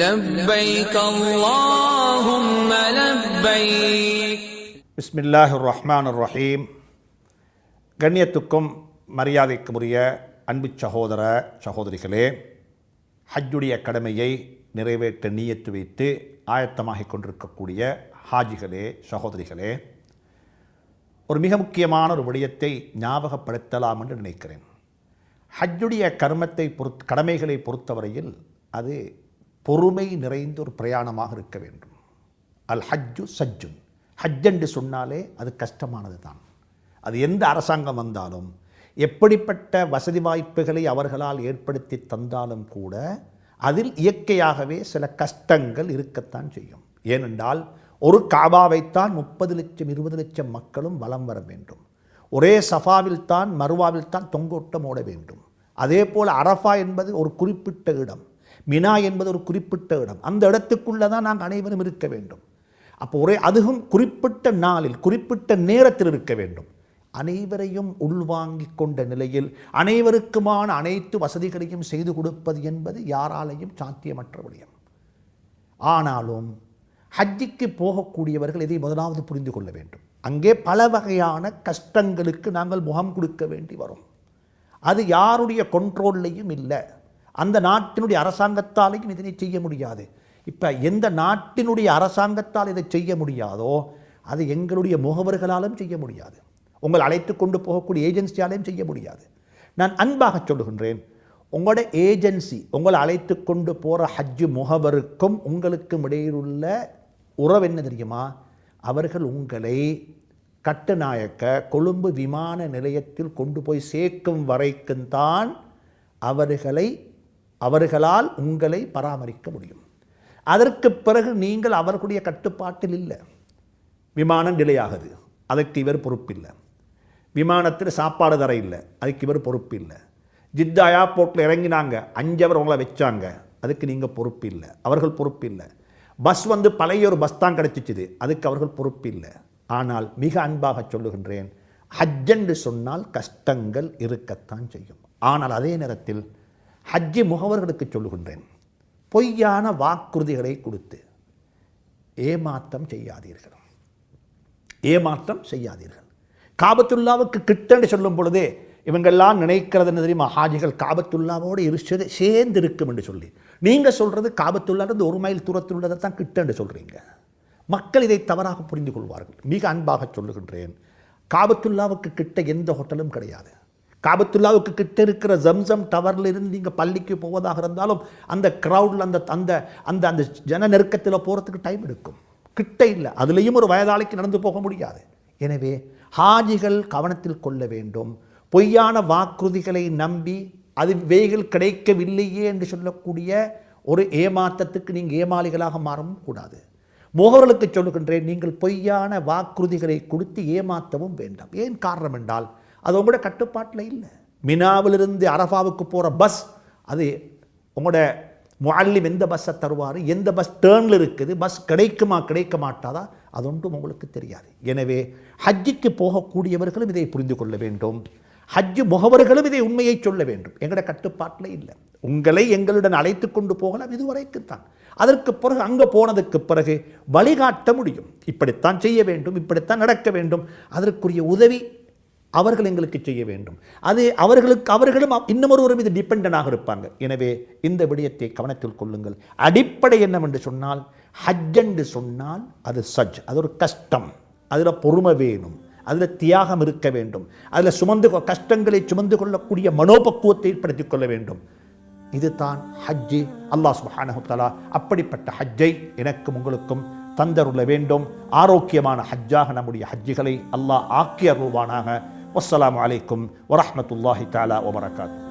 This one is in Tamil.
لبيك اللهم لبيك பிஸ்மில்லாஹ் ரஹ்மான் ரஹீம் கண்ணியத்துக்கும் மரியாதைக்கும் உரிய அன்பு சகோதர சகோதரிகளே ஹஜ்ஜுடைய கடமையை நிறைவேற்ற நீயத்து வைத்து ஆயத்தமாகிக் கொண்டிருக்கக்கூடிய ஹாஜிகளே சகோதரிகளே ஒரு மிக முக்கியமான ஒரு விடயத்தை ஞாபகப்படுத்தலாம் என்று நினைக்கிறேன் ஹஜ்ஜுடைய கர்மத்தை பொறுத் கடமைகளை பொறுத்தவரையில் அது பொறுமை நிறைந்த ஒரு பிரயாணமாக இருக்க வேண்டும். அல் ஹஜ்ஜு சஜ்ஜுன். ஹஜ் என்று சொன்னாலே அது கஷ்டமானது தான் அது எந்த அரசாங்கம் வந்தாலும் எப்படிப்பட்ட வசதி வாய்ப்புகளை அவர்களால் ஏற்படுத்தி தந்தாலும் கூட அதில் இயற்கையாகவே சில கஷ்டங்கள் இருக்கத்தான் செய்யும். ஏனென்றால் ஒரு காபாவைத்தான் முப்பது லட்சம் இருபது லட்சம் மக்களும் வலம் வர வேண்டும். ஒரே சஃபாவில் தான் மறுவாவில் தான் தொங்கோட்டம் ஓட வேண்டும். அதே போல் அரஃபா என்பது ஒரு குறிப்பிட்ட இடம். மினா என்பது ஒரு குறிப்பிட்ட இடம். அந்த இடத்துக்குள்ளே தான் நாங்கள் அனைவரும் இருக்க வேண்டும். அப்போ ஒரே அதுவும் குறிப்பிட்ட நாளில் குறிப்பிட்ட நேரத்தில் இருக்க வேண்டும். அனைவரையும் உள்வாங்கி கொண்ட நிலையில் அனைவருக்குமான அனைத்து வசதிகளையும் செய்து கொடுப்பது என்பது யாராலையும் சாத்தியமற்ற விடயம். ஆனாலும் ஹஜ்ஜிக்கு போகக்கூடியவர்கள் இதை முதலாவது புரிந்து கொள்ள வேண்டும். அங்கே பல வகையான கஷ்டங்களுக்கு நாங்கள் முகம் கொடுக்க வேண்டி வரும். அது யாருடைய கொண்ட்ரோல்லையும் இல்லை. அந்த நாட்டினுடைய அரசாங்கத்தாலையும் இதனை செய்ய முடியாது. இப்போ எந்த நாட்டினுடைய அரசாங்கத்தால் இதை செய்ய முடியாதோ அது எங்களுடைய முகவர்களாலும் செய்ய முடியாது. உங்கள் அழைத்து கொண்டு போகக்கூடிய ஏஜென்சியாலையும் செய்ய முடியாது. நான் அன்பாக சொல்லுகின்றேன் உங்களோட ஏஜென்சி உங்களை அழைத்து கொண்டு போகிற ஹஜ்ஜு முகவருக்கும் உங்களுக்கும் இடையிலுள்ள உறவு என்ன தெரியுமா? அவர்கள் உங்களை கட்டுநாயக்க கொழும்பு விமான நிலையத்தில் கொண்டு போய் சேர்க்கும் வரைக்கும் தான் அவர்களை அவர்களால் உங்களை பராமரிக்க முடியும். அதற்கு பிறகு நீங்கள் அவர்களுடைய கட்டுப்பாட்டில் இல்லை. விமானம் டிலே ஆகுது அதற்கு இவர் பொறுப்பில்லை. விமானத்தில் சாப்பாடு தர இல்லை. அதுக்கு இவர் பொறுப்பு இல்லை ஜித்தா ஏர்போர்ட்டில் இறங்கினாங்க. அஞ்சவர் உங்களை வச்சாங்க. அதுக்கு நீங்கள் பொறுப்பு இல்லை அவர்கள் பொறுப்பு இல்லை பஸ் வந்து பழைய ஒரு பஸ் தான் கிடச்சிச்சுது. அதுக்கு அவர்கள் பொறுப்பு இல்லை ஆனால் மிக அன்பாக சொல்லுகின்றேன் ஹஜ்ஜென்று சொன்னால் கஷ்டங்கள் இருக்கத்தான் செய்யும். ஆனால் அதே நேரத்தில் ஹஜ்ஜி முகவர்களுக்கு சொல்லுகின்றேன். பொய்யான வாக்குறுதிகளை கொடுத்து ஏமாற்றம் செய்யாதீர்கள். ஏமாற்றம் செய்யாதீர்கள். காபத்துல்லாவுக்கு கிட்டன்னு சொல்லும் பொழுதே இவங்கெல்லாம் நினைக்கிறது என்ன தெரியுமா? ஹாஜிகள் காபத்துல்லாவோடு இருச்சது சேர்ந்து இருக்கும் என்று சொல்லி. நீங்கள் சொல்கிறது காபத்துல்லாருந்து ஒரு மைல் தூரத்தில் உள்ளதை தான் கிட்டன்னு சொல்கிறீங்க மக்கள் இதை தவறாக புரிந்து கொள்வார்கள். மிக அன்பாக சொல்லுகின்றேன். காபத்துல்லாவுக்கு கிட்ட எந்த ஹோட்டலும் கிடையாது. காபத்துல்லாவுக்கு கிட்ட இருக்கிற ஜம்சம் டவரில் இருந்து நீங்கள் பள்ளிக்கு போவதாக இருந்தாலும் அந்த க்ரௌடில் அந்த அந்த அந்த அந்த ஜன நெருக்கத்தில் போகிறதுக்கு டைம் எடுக்கும். கிட்ட இல்லை. அதுலேயும் ஒரு வயதாளிக்கு நடந்து போக முடியாது. எனவே ஹாஜிகள் கவனத்தில் கொள்ள வேண்டும். பொய்யான வாக்குறுதிகளை நம்பி அது வேகள் கிடைக்கவில்லையே என்று சொல்லக்கூடிய ஒரு ஏமாற்றத்துக்கு நீங்கள் ஏமாளிகளாக மாறவும் கூடாது. முகவர்களுக்கு சொல்லுகின்றேன் நீங்கள் பொய்யான வாக்குறுதிகளை கொடுத்து ஏமாற்றவும் வேண்டாம். ஏன் காரணம் என்றால் அது உங்களோட கட்டுப்பாட்டில் இல்லை. மினாவிலிருந்து அரஃபாவுக்கு போகிற பஸ் அது உங்களோட முல்லிம் எந்த பஸ்ஸை தருவார் எந்த பஸ் டேர்னில் இருக்குது பஸ் கிடைக்குமா கிடைக்க மாட்டாதா அது ஒன்றும் உங்களுக்கு தெரியாது. எனவே ஹஜ்ஜிக்கு போகக்கூடியவர்களும் இதை புரிந்து கொள்ள வேண்டும். ஹஜ்ஜு முகவர்களும் இதை உண்மையை சொல்ல வேண்டும். எங்களோட கட்டுப்பாட்டில் இல்லை. உங்களை எங்களுடன் அழைத்து கொண்டு போகலாம் இதுவரைக்குத்தான் அதற்கு பிறகு அங்கே போனதுக்கு பிறகு வழிகாட்ட முடியும். இப்படித்தான் செய்ய வேண்டும் இப்படித்தான் நடக்க வேண்டும். அதற்குரிய உதவி அவர்கள் எங்களுக்கு செய்ய வேண்டும். அது அவர்களுக்கு அவர்களும் இன்னும் ஒரு மீது டிபெண்டனாக இருப்பாங்க. எனவே இந்த விடயத்தை கவனத்தில் கொள்ளுங்கள். அடிப்படை என்னவென்று சொன்னால் ஹஜ் என்று சொன்னால் அது சஜ் அது ஒரு கஷ்டம். அதில் பொறுமை வேணும். அதில் தியாகம் இருக்க வேண்டும். அதில் சுமந்து கொ- கஷ்டங்களை சுமந்து கொள்ளக்கூடிய மனோபக்குவத்தை ஏற்படுத்திக் கொள்ள வேண்டும். இதுதான் ஹஜ்ஜி. அல்லாஹ் சுப்ஹானஹு அப்படிப்பட்ட ஹஜ்ஜை எனக்கும் உங்களுக்கும் தந்தருள வேண்டும். ஆரோக்கியமான ஹஜ்ஜாக நம்முடைய ஹஜ்ஜிகளை அல்லாஹ் ஆக்கி والسلام عليكم ورحمة الله تعالى وبركاته.